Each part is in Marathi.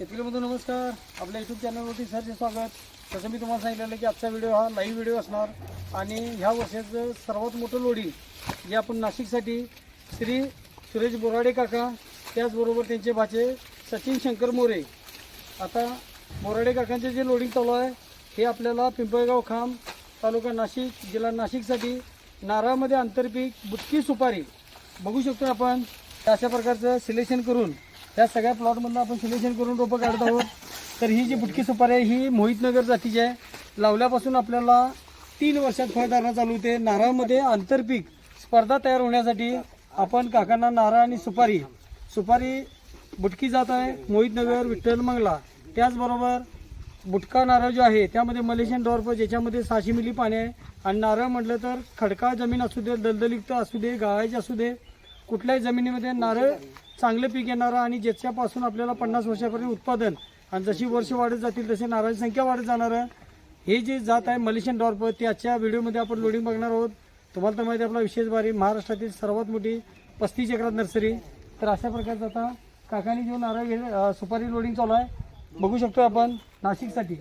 शेतकरी बंधू नमस्कार. आपल्या यूट्यूब चॅनलवरती सरचे स्वागत. तसं मी तुम्हाला सांगितलेलं की आजचा व्हिडिओ हा लाईव्ह व्हिडिओ असणार. आणि ह्या वर्षाचं सर्वात मोठं लोडिंग जे आपण नाशिकसाठी श्री सुरेश बोराडे काका त्याचबरोबर त्यांचे भाचे सचिन शंकर मोरे. आता बोराडे काकांचे जे लोडिंग चालू आहे हे आपल्याला पिंपळगाव खांब तालुका नाशिक जिल्हा नाशिकसाठी नारळामध्ये आंतरपीक बुटकी सुपारी बघू शकतो आपण. अशा प्रकारचं सिलेक्शन करून त्या सगळ्या प्लॉटमधनं आपण सिलेक्शन करून रोपं काढत आहोत. तर ही जी बुटकी सुपारी आहे ही मोहितनगर जातीची आहे. लावल्यापासून आपल्याला तीन वर्षात फळधारणा चालू होते. नारळामध्ये आंतरपीक स्पर्धा तयार होण्यासाठी आपण काकांना नारळ आणि सुपारी सुपारी बुटकी जात आहे मोहितनगर विठ्ठल मंगला. त्याचबरोबर बुटका नारळ जो आहे त्यामध्ये मलेशियन डॉर्फ ज्याच्यामध्ये सहाशे मिली पाणी आहे. आणि नारळ म्हटलं तर खडकाळ जमीन असू दे दलदलयुक्त असू दे गाळायचे असू दे कुठल्याही जमिनीमध्ये नारळ चांगलं पीक येणारं आणि ज्याच्यापासून आपल्याला पन्नास वर्षापर्यंत उत्पादन आणि जशी वर्ष वाढत जातील तशी नारळाची संख्या वाढत जाणार हे जे जात आहे मलेशियन डॉर्प त्याच्या व्हिडिओमध्ये आपण लोडिंग बघणार आहोत. तुम्हाला तर माहिती आपला विशेष बारी महाराष्ट्रातील सर्वात मोठी पस्तीस एकरात नर्सरी. तर अशा प्रकारचं आता काकाने जो नारळ घे- सुपारी लोडिंग चालू आहे बघू शकतो आपण नाशिकसाठी.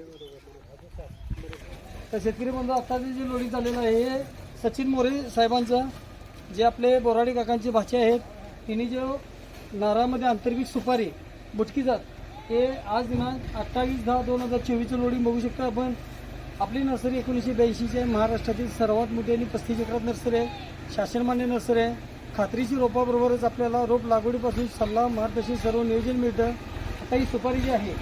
तर शेतकरी बंधू आत्ताचं जे लोडिंग चाललेलं आहे हे सचिन मोरे साहेबांचं जे आपले बोराडे काकांचे भाचे आहेत तिने जो नारळामध्ये आंतर्गिक सुपारी बुटकी जात हे आज दिनांक अठ्ठावीस दहा दोन हजार चोवीसचं लोडिंग बघू शकतो आपण. आपली नर्सरी एकोणीसशे ब्याऐंशीची आहे. महाराष्ट्रातील सर्वात मोठी आणि पस्तीस एकरात नर्सरी आहे. शासनमान्य नर्सरी आहे. खात्रीची रोपाबरोबरच आपल्याला रोप लागवडीपासून सल्ला मार्गदर्शन सर्व नियोजन मिळतं. आता ही सुपारी जी आहे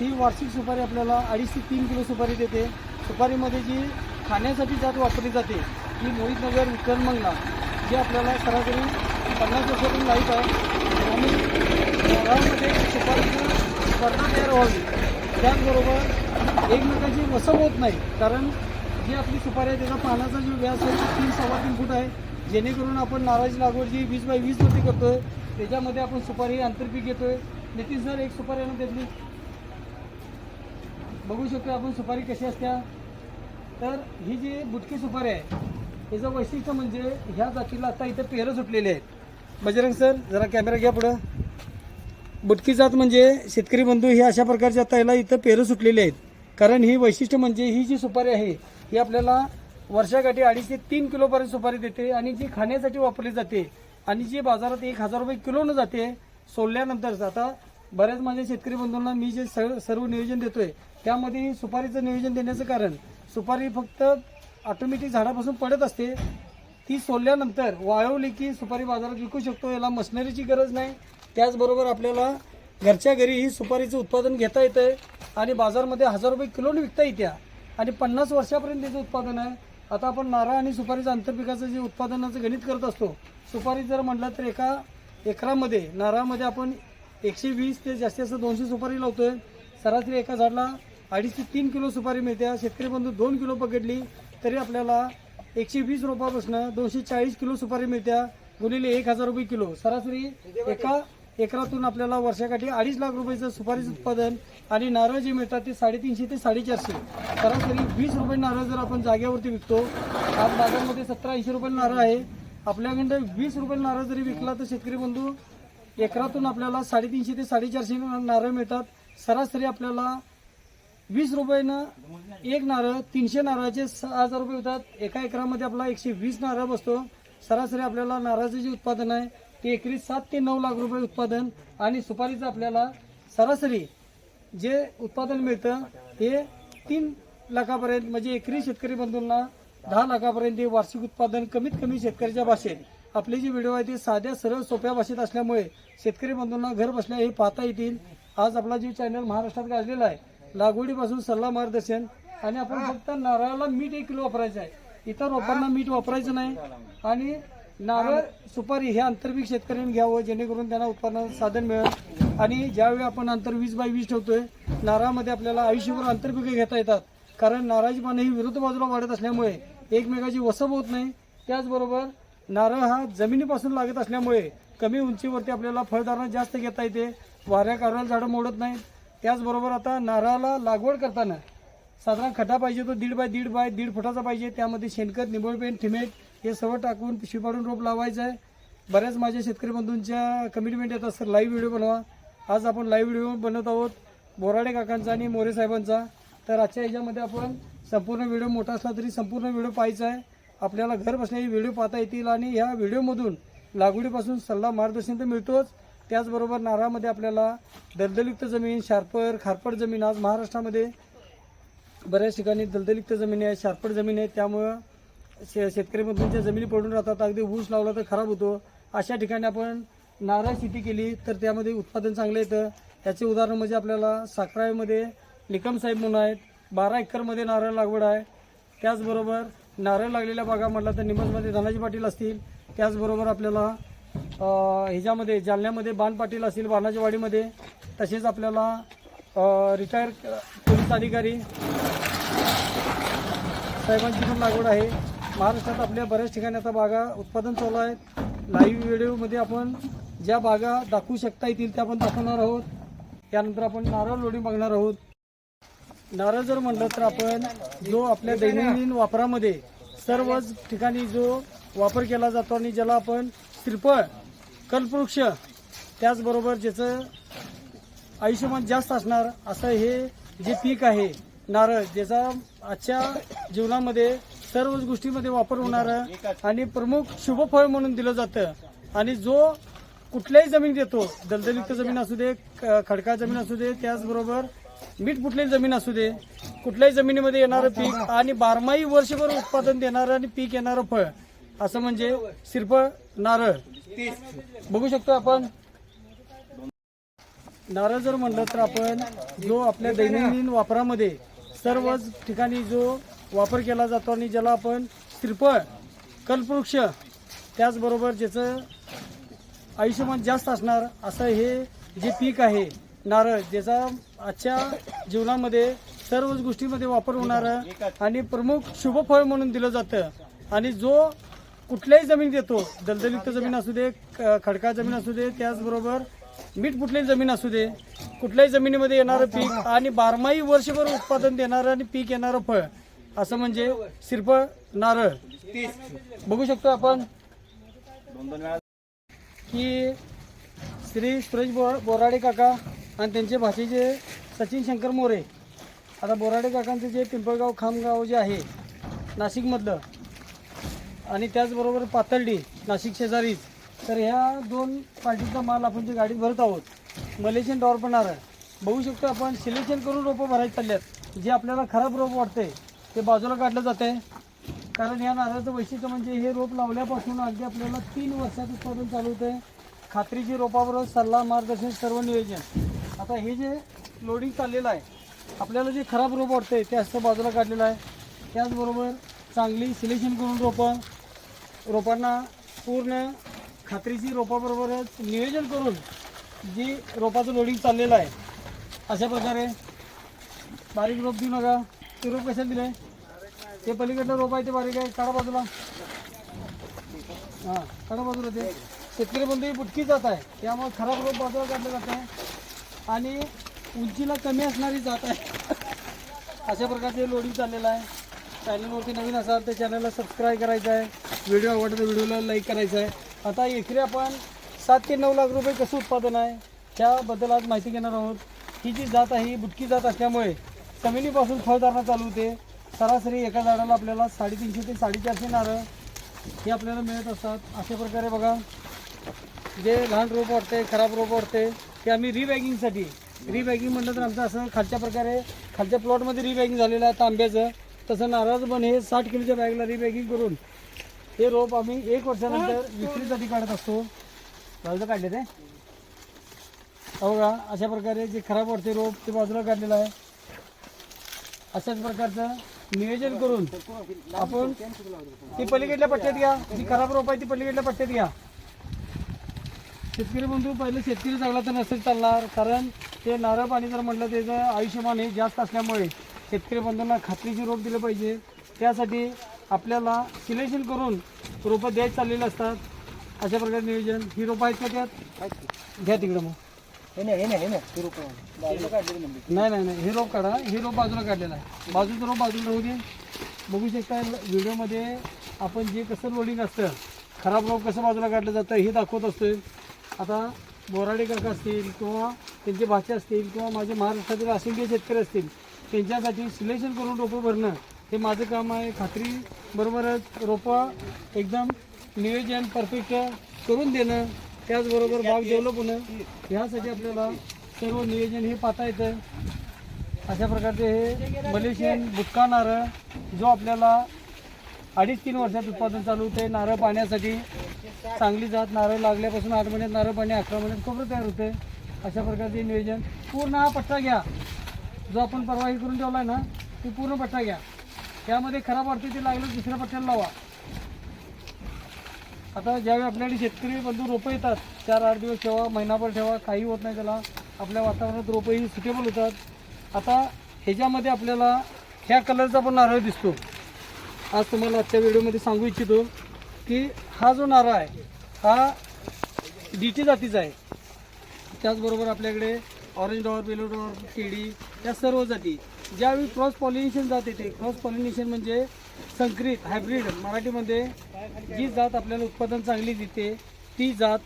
ती वार्षिक सुपारी आपल्याला अडीच ते तीन किलो सुपारी देते. सुपारीमध्ये जी खाण्यासाठी जात वापरली जाते ही मोहितनगर विठ्ठल मंगला जे आपल्याला सरासरी पन्नास वर्षातून लाईफ आहे आणि नारळामध्ये सुपारीची स्पर्धा तयार व्हावी. त्याचबरोबर एकमेकांची वसम होत नाही कारण जी आपली सुपारी आहे त्याचा पानाचा जो व्यास आहे तो तीन सव्वा तीन फूट आहे. जेणेकरून आपण नारळाची लागवड जी वीस बाय वीसवरती आहे त्याच्यामध्ये आपण सुपारी आंतरपीक घेतोय. नितीन सर एक सुपारी आणून त्यातली. बघू शकतो आपण सुपारी कशी असत्या. तर ही जी बुटकी सुपारी आहे याचं वैशिष्ट्य म्हणजे ह्या जातीला आता इथं पेरं सुटलेले आहेत. बजरंग सर जरा कॅमेरा घ्या पुढं. बुटकी जात म्हणजे शेतकरी बंधू ही अशा प्रकारच्या आता याला इथं पेरं सुटलेले आहेत. कारण ही वैशिष्ट्य म्हणजे ही जी सुपारी आहे ही आपल्याला वर्षाकाठी अडीच ते तीन किलोपर्यंत सुपारी देते आणि जी खाण्यासाठी वापरली जाते आणि जी बाजारात एक हजार रुपये किलोनं जाते सोडल्यानंतरच आता बऱ्याच माझ्या शेतकरी बंधूंना मी जे सर्व सर्व नियोजन देतोय त्यामध्ये सुपारीचं नियोजन देण्याचं कारण सुपारी फक्त ऑटोमॅटिक झाडापासून पडत असते. ती सोलल्यानंतर वाळवली की सुपारी बाजारात विकू शकतो याला मशिनरीची गरज नाही. त्याचबरोबर आपल्याला घरच्या घरी ही सुपारीचं उत्पादन घेता येतं आणि बाजारमध्ये हजार रुपये किलोने विकता येत्या. आणि पन्नास वर्षापर्यंत त्याचं उत्पादन आहे. आता आपण नारळ आणि सुपारीचं आंतरपिकाचं जे उत्पादनाचं गणित करत असतो सुपारी जर म्हटलं तर एका एकरामध्ये नारळामध्ये आपण एकशे वीस ते जास्तीत जास्त दोनशे सुपारी लावतोय. सरासरी एका झाडला अडीच ते तीन किलो सुपारी मिळते. शेतकरी बंधू दोन किलो पकडली तरी आपल्याला एकशे वीस रुपयापासून दोनशे चाळीस किलो सुपारी मिळत्या गुणिले एक हजार रुपये किलो. सरासरी एका एकरातून आपल्याला वर्षाकाठी अडीच लाख रुपयाचं सुपारीचं उत्पादन आणि नारळ जे मिळतात ते साडेतीनशे ते साडेचारशे. सरासरी वीस रुपये नारळ जर आपण जागेवरती विकतो आज बाजारमध्ये सतरा ऐंशी रुपये नारळ आहे. आपल्याकडं वीस रुपये नारळ जरी विकला तर शेतकरी बंधू एकरातून आपल्याला साडेतीनशे ते साडेचारशे नारळ मिळतात. सरासरी आपल्याला वीस रुपयानं एक नारळ तीनशे नारळाचे सहा हजार रुपये होतात. एका एकरामध्ये आपला एकशे वीस नारळ बसतो. सरासरी आपल्याला नारळाचं जे उत्पादन आहे ते एकरी सात ते नऊ लाख रुपये उत्पादन. आणि सुपारीचं आपल्याला सरासरी जे उत्पादन मिळतं हे तीन लाखापर्यंत म्हणजे एकरी शेतकरी बंधूंना दहा लाखापर्यंत हे वार्षिक उत्पादन कमीत कमी शेतकऱ्याच्या भाषेत. आपले जे व्हिडिओ आहे ते साध्या सरळ सोप्या भाषेत असल्यामुळे शेतकरी बंधूंना घर बसल्या हे पाहता येतील. आज आपला जे चॅनल महाराष्ट्रात गाजलेला आहे लागवडीपासून सल्ला मार्गदर्शन आणि आपण फक्त नारळाला मीठ एक किलो वापरायचं आहे. इतर रोपांना मीठ वापरायचं नाही. आणि नारळ सुपारी हे आंतरपीक शेतकऱ्यांनी घ्यावं जेणेकरून त्यांना उत्पादनाचं साधन मिळेल. आणि ज्यावेळी आपण अंतर वीस बाय वीस ठेवतोय नारळामध्ये आपल्याला आयुष्यभर आंतरपिकं घेता येतात. कारण नारळाची पानं ही विरुद्ध बाजूला वाढत असल्यामुळे एकमेकाची वसब होत नाही. त्याचबरोबर नारळ हा जमिनीपासून लागत असल्यामुळे कमी उंचीवरती आपल्याला फळधारणा जास्त घेता येते. वाऱ्या कारवाला झाडं मोडत नाहीत. त्याचबरोबर आता नारळाला लागवड करताना साधारण खटा पाहिजे तो दीड बाय दीड बाय दीड फुटाचा पाहिजे. त्यामध्ये शेणखत निंबोळपेन ठिमेट हे सर्व टाकून पिशवी पाडून रोप लावायचं आहे. बऱ्याच माझ्या शेतकरी बंधूंच्या कमिटमेंट येतात सर लाईव्ह व्हिडिओ बनवा. आज आपण लाईव्ह व्हिडिओ बनवत आहोत बोराडे काकांचा आणि मोरे साहेबांचा. तर आजच्या ह्याच्यामध्ये आपण संपूर्ण व्हिडिओ मोठा असला तरी संपूर्ण व्हिडिओ पाहायचा आहे. आपल्याला घर बसण्याची व्हिडिओ पाहता येतील आणि ह्या व्हिडिओमधून लागवडीपासून सल्ला मार्गदर्शन तर मिळतोच. त्याचबरोबर नारळामध्ये आपल्याला दलदलयुक्त जमीन शार्पर खारपट जमीन आज महाराष्ट्रामध्ये बऱ्याच ठिकाणी दलदलयुक्त जमीन आहे शारपट जमीन आहे. त्यामुळं शे शेतकरी बंधूंच्या जमिनी पडून राहतात अगदी ऊस लावला तर खराब होतो. अशा ठिकाणी आपण नारळ शेती केली तर त्यामध्ये उत्पादन चांगलं येतं. याचे उदाहरण म्हणजे आपल्याला साखराईमध्ये निकम साहेब म्हणून आहेत. बारा एकरमध्ये नारळ लागवड आहे. त्याचबरोबर नारळ लागलेल्या बागा म्हटलं तर निमजमध्ये धनाजी पाटील असतील. त्याचबरोबर आपल्याला ह्याच्यामध्ये जालन्यामध्ये बाण पाटील असतील बाणाजीवाडीमध्ये तसेच आपल्याला रिटायर पोलीस अधिकारी साहेबांची पण लागवड आहे. महाराष्ट्रात आपल्या बऱ्याच ठिकाणी आता बागा उत्पादन चालू आहेत. लाईव्ह व्हिडिओमध्ये आपण ज्या बागा दाखवू शकता येतील त्या आपण दाखवणार आहोत. त्यानंतर आपण नारळ लोडिंग बघणार आहोत. नारळ जर म्हणलं तर आपण जो आपल्या दैनंदिन वापरामध्ये सर्वच ठिकाणी जो वापर केला जातो आणि ज्याला आपण श्रीफळ कल्पवृक्ष त्याचबरोबर ज्याचं आयुष्यमान जास्त असणार असं हे जे पीक आहे नारळ ज्याचा आजच्या जीवनामध्ये सर्वच गोष्टीमध्ये वापर होणारं आणि प्रमुख शुभफळ म्हणून दिलं जातं. आणि जो कुठल्याही जमीन देतो दलदलयुक्त जमीन असू दे ख- खडकाळ जमीन असू दे त्याचबरोबर मीठ फुटलेली जमीन असू दे कुठल्याही जमिनीमध्ये येणारं पीक आणि बारमाही वर्षभर उत्पादन देणारं आणि पीक येणारं फळ असं म्हणजे सिरफळ नारळ. बघू शकतो आपण. नारळ जर म्हणलं तर आपण जो आपल्या दैनंदिन वापरामध्ये सर्वच ठिकाणी जो वापर केला जातो आणि ज्याला आपण श्रीफळ कल्पवृक्ष त्याचबरोबर ज्याचं आयुष्यमान जास्त असणार असं हे जे पीक आहे नारळ ज्याचा आजच्या जीवनामध्ये सर्वच गोष्टीमध्ये वापर होणारं आणि प्रमुख शुभफळ म्हणून दिलं जातं. आणि जो कुठल्याही जमीन देतो. दलदलित जमीन असू दे खडका खडकाळ जमीन असू दे त्याचबरोबर मीठ कुठलीही जमीन असू दे कुठल्याही जमिनीमध्ये येणारं पीक आणि बारमाही वर्षभर उत्पादन देणारं आणि पीक येणारं फळ असं म्हणजे सिरफळ नारळ. बघू शकतो आपण की श्री सुरेश बो बोराडे काका आणि त्यांचे भाषेचे सचिन शंकर मोरे. आता बोराडे काकांचं जे पिंपळगाव खामगाव जे आहे नाशिकमधलं आणि त्याचबरोबर पातर्डी नाशिक शेजारीच. तर ह्या दोन पार्टीचा माल आपण जे गाडीत भरत आहोत मलेशियन डॉर पण आहे बघू शकतो आपण सिलेक्शन करून रोपं भरायला चालल्यात. जे आपल्याला खराब रोप वाटते ते बाजूला काढलं जाते कारण या नारळाचं वैशिष्ट्य म्हणजे हे रोप लावल्यापासून अगदी आपल्याला तीन वर्षात उत्पादन चालू होते खात्रीची रोपाबरोबर सल्ला मार्गदर्शन सर्व नियोजन. आता हे जे लोडिंग चाललेलं आहे आपल्याला जे खराब रोप वाटते ते असं बाजूला काढलेलं आहे. त्याचबरोबर चांगली सिलेक्शन करून रोपं रोपांना पूर्ण खात्रीची रोपाबरोबरच नियोजन करून जी रोपाचं लोडिंग चाललेलं आहे अशा प्रकारे बारीक रोप देऊ नका ते रोप कशाला दिले ते पलीकडलं रोप आहे ते बारीक आहे काढा बाजूला. हां काढा बाजूला ते. शेतकरी बंधू पुटकी बुटकी जात आहे. त्यामुळे खराब रोप बाजूला काढलं जात आहे. आणि उंचीला कमी असणारी जात आहे. अशा प्रकारचे लोडिंग चाललेलं आहे. चॅनलवरती नवीन असाल तर चॅनलला सबस्क्राईब करायचं आहे. व्हिडिओ आवडला तर व्हिडिओला लाईक करायचं आहे. आता एकरी आपण सात ते नऊ लाख रुपये कसं उत्पादन आहे त्याबद्दल आज माहिती घेणार आहोत. ही जी जात आहे ही बुटकी जात असल्यामुळे जमिनीपासून फळधारणा चालू होते. सरासरी एका झाडाला आपल्याला साडेतीनशे ते साडेचारशे नारळ हे आपल्याला मिळत असतात. अशा प्रकारे बघा जे लहान रोप वाटते खराब रोप वाटते ते आम्ही रिबॅगिंगसाठी रिबॅगिंग म्हटलं तर आमचं असं खालच्या प्रकारे खालच्या प्लॉटमध्ये रिबॅगिंग झालेलं आहे तांब्याचं. तसं नारळाचं पण हे साठ किलोच्या बॅगला रिबॅगिंग करून हे रोप आम्ही एक वर्षानंतर विक्रीसाठी काढत असतो. बाजूला काढले ते. हो का अशा प्रकारे जे खराब वाटते रोप ते बाजूला काढलेलं आहे. अशाच प्रकारचं नियोजन करून आपण ती पलीकडल्या पट्ट्यात घ्या. जी खराब रोप आहे ती पलीकडल्या पट्ट्यात घ्या. शेतकरी बंधू पहिले शेतकरी चांगला तर नसेल चालणार कारण ते नारळ पाणी जर म्हटलं त्याचं आयुष्यमान हे जास्त असल्यामुळे शेतकरी बंधूंना खात्रीची रोप दिलं पाहिजे. त्यासाठी आपल्याला सिलेक्शन करून रोपं द्यायला चाललेले असतात. अशा प्रकारे नियोजन. ही रोपं आहेत का त्यात? घ्या तिकडं मग. नाही नाही नाही. हे रोप काढा. हे रोप बाजूला काढलेला आहे. बाजूचं रोप बाजूला राहू दे. बघू शकता व्हिडिओमध्ये आपण जे कसं लोडिंग असतं खराब रोप कसं बाजूला काढलं जातं हे दाखवत असतोय. आता बोराडे काका असतील किंवा त्यांचे भाचे असतील किंवा माझे महाराष्ट्रातील असंख्य शेतकरी असतील त्यांच्यासाठी सिलेक्शन करून रोपं भरणं हे माझं काम आहे. खात्री बरोबरच रोपं एकदम नियोजन परफेक्ट करून देणं त्याचबरोबर बाग डेव्हलप होणं ह्यासाठी आपल्याला सर्व नियोजन हे पाहता येतं. अशा प्रकारचे हे मलेशियन बुटका नारळ जो आपल्याला अडीच तीन वर्षात उत्पादन चालू होते नारळ पाण्यासाठी चांगली जात नारळ लागल्यापासून आठ महिन्यात नारळ पाणी अकरा महिन्यात खोबरं तयार होते अशा प्रकारचे नियोजन. पूर्ण हा पट्टा घ्या. जो आपण परवाही करून ठेवला आहे ना ती पूर्ण पट्टा घ्या. त्यामध्ये खराब वाटते ते लागलं दुसऱ्या पट्ट्याला लावा. आता ज्यावेळी आपल्याकडे शेतकरी बंधू रोपं येतात चार आठ दिवस ठेवा महिनाभर ठेवा काही होत नाही त्याला. आपल्या वातावरणात रोपंही सुटेबल होतात. आता ह्याच्यामध्ये आपल्याला ह्या कलरचा पण नारळ दिसतो. आज तुम्हाला आजच्या व्हिडिओमध्ये सांगू इच्छितो की हा जो नारळ आहे हा डी टी जातीचा आहे. त्याचबरोबर आपल्याकडे ऑरेंज डॉर बेलो डॉर केडी या सर्व जाती. ज्यावेळी क्रॉस पॉलिनेशन जात येते क्रॉस पॉलिनेशन म्हणजे संकरित हायब्रिड मराठीमध्ये जी जात आपल्याला उत्पादन चांगली देते ती जात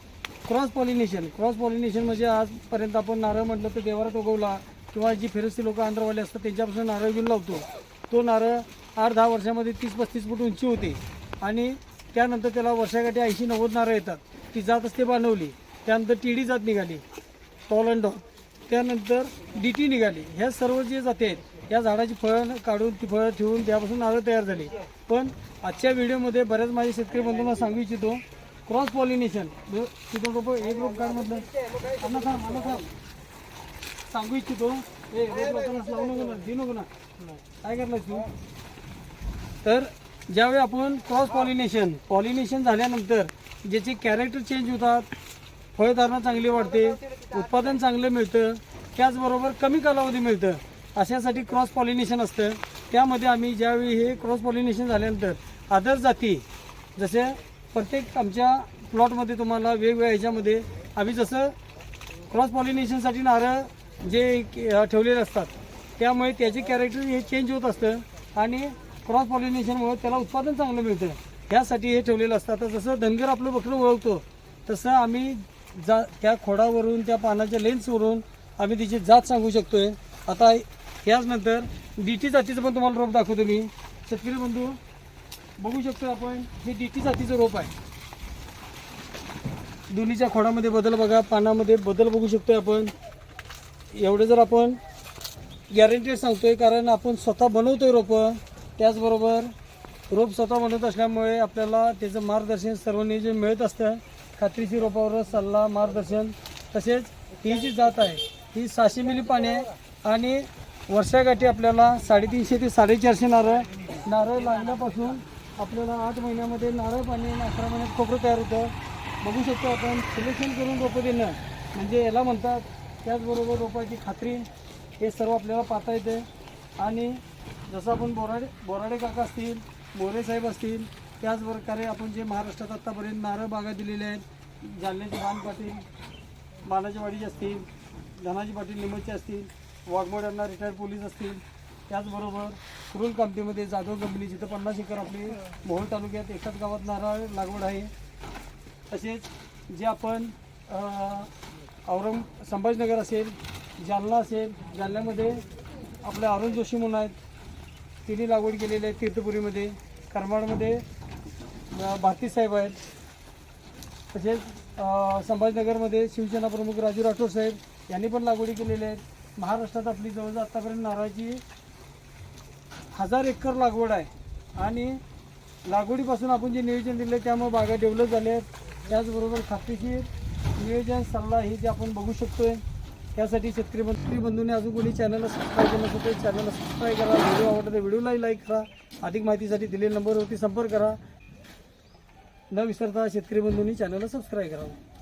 क्रॉस पॉलिनेशन क्रॉस पॉलिनेशन म्हणजे आजपर्यंत आपण नारळ म्हटलं तर देवारात उगवला किंवा जी फेरस्ती लोक आंध्रवाले असतात त्यांच्यापासून नारळ घेऊन लावतो. तो नारळ आठ दहा वर्षामध्ये तीस पस्तीस फूट उंची होते. आणि त्यानंतर त्याला वर्षाकाठी ऐंशी नव्वद नारळ येतात. ती जात असते बांधवली त्यानंतर टी डी जात निघाली. Tall and doll. त्यानंतर डी टी निघाली. ह्या सर्व जे जाते आहेत या झाडाची फळं काढून ती फळं ठेवून त्यापासून नारळ तयार झाली. पण आजच्या व्हिडिओमध्ये बऱ्याच माझे शेतकरी बंधूंना सांगू इच्छितो क्रॉस पॉलिनेशन तिथं रोप एक रोप काढ म्हटलं. अन्ना थांब अन्ना थांब सांगू इच्छितो ए रोप लावू नको ना देऊ नको ना. काय करणार तू? तर ज्यावेळी आपण क्रॉस पॉलिनेशन पॉलिनेशन झाल्यानंतर ज्याचे कॅरेक्टर चेंज होतात फळधारणा चांगली वाढते उत्पादन चांगलं मिळतं त्याचबरोबर कमी कालावधी मिळतं अशासाठी क्रॉस पॉलिनेशन असतं. त्यामध्ये आम्ही ज्यावेळी हे क्रॉस पॉलिनेशन झाल्यानंतर आदर जाती जसे प्रत्येक आमच्या प्लॉटमध्ये तुम्हाला वेगवेगळ्या ह्याच्यामध्ये आम्ही जसं क्रॉस पॉलिनेशनसाठी नारळ जे के- ठेवलेले असतात त्यामुळे त्याचे कॅरेक्टर हे चेंज होत असतं आणि क्रॉस पॉलिनेशनमुळे त्याला उत्पादन चांगलं मिळतं. ह्यासाठी हे ठेवलेलं असतं. आता जसं धनगर आपलं बकरं ओळखतो तसं आम्ही जा त्या खोडावरून त्या पानाच्या लेन्सवरून आम्ही तिची जात सांगू शकतो आहे आता याचनंतर डी टी जातीचं पण तुम्हाला रोप दाखवतो मी. शेतकरी बंधू बघू शकतो आपण हे डी टी जातीचं रोप आहे. दोन्हीच्या खोडामध्ये बदल बघा पानामध्ये बदल बघू शकतो आहे आपण. एवढं जर आपण गॅरंटेड आहे कारण आपण स्वतः बनवतो आहे रोपं त्याचबरोबर रोप स्वतः बनवत असल्यामुळे आपल्याला त्याचं मार्गदर्शन सर्व नियोजन मिळत असतं खात्रीशीर रोपावर सल्ला मार्गदर्शन तसेच ही जी जात आहे. ही सहाशे मिली पाणी आहे आणि वर्षाकाठी आपल्याला साडेतीनशे ते साडेचारशे नारळ नारळ लागल्यापासून आपल्याला आठ महिन्यामध्ये नारळ पाणी आणि अकरा महिन्यात खोबरं तयार होतं. बघू शकतो आपण सिलेक्शन करून रोपं देणं म्हणजे याला म्हणतात त्याचबरोबर रोपाची खात्री हे सर्व आपल्याला पाहता येते. आणि जसं आपण बोराडे बोराडे काका असतील मोरे साहेब असतील त्याचप्रकारे आपण जे महाराष्ट्रात आत्तापर्यंत नारळ बागा दिलेल्या आहेत जालन्याचे बाण पाटील बाणाची वाडीचे असतील धनाजी पाटील निमचे असतील वाघमोड्यांना रिटायर्ड पोलीस असतील त्याचबरोबर कुरुल कामतीमध्ये जाधव कंपनी जिथं पन्नास एकर आपली मोहोळ तालुक्यात एकाच गावात नारळ लागवड आहे. तसेच जे आपण औरंग संभाजीनगर असेल जालना असेल जालन्यामध्ये आपले अरुण जोशी म्हणून आहेत तिन्ही लागवड केलेली आहे तीर्थपुरीमध्ये. करमाडमध्ये भारती साहेब आहेत. तसेच संभाजीनगरमध्ये शिवसेना प्रमुख राजू राठोड साहेब यांनी पण लागवडी केलेली आहेत महाराष्ट्रात आपली जवळजवळ आत्तापर्यंत नारळाची हजार एकर लागवड आहे. आणि लागवडीपासून आपण जे नियोजन दिलं त्यामुळे बागा डेव्हलप झाल्या आहेत. त्याचबरोबर खात्रीशीर नियोजन सल्ला हे जे आपण बघू शकतोय त्यासाठी शेतकरी मंत्री बंधूने अजून कोणी चॅनलला सबस्क्राईब केलं नसेल तर चॅनलला सबस्क्राईब करा. व्हिडिओ आवडला तर व्हिडिओलाही लाईक करा. अधिक माहितीसाठी दिलेल्या नंबरवरती संपर्क करा. न विसरता शेतकरी बंधूंनी चॅनलला सबस्क्राईब करावं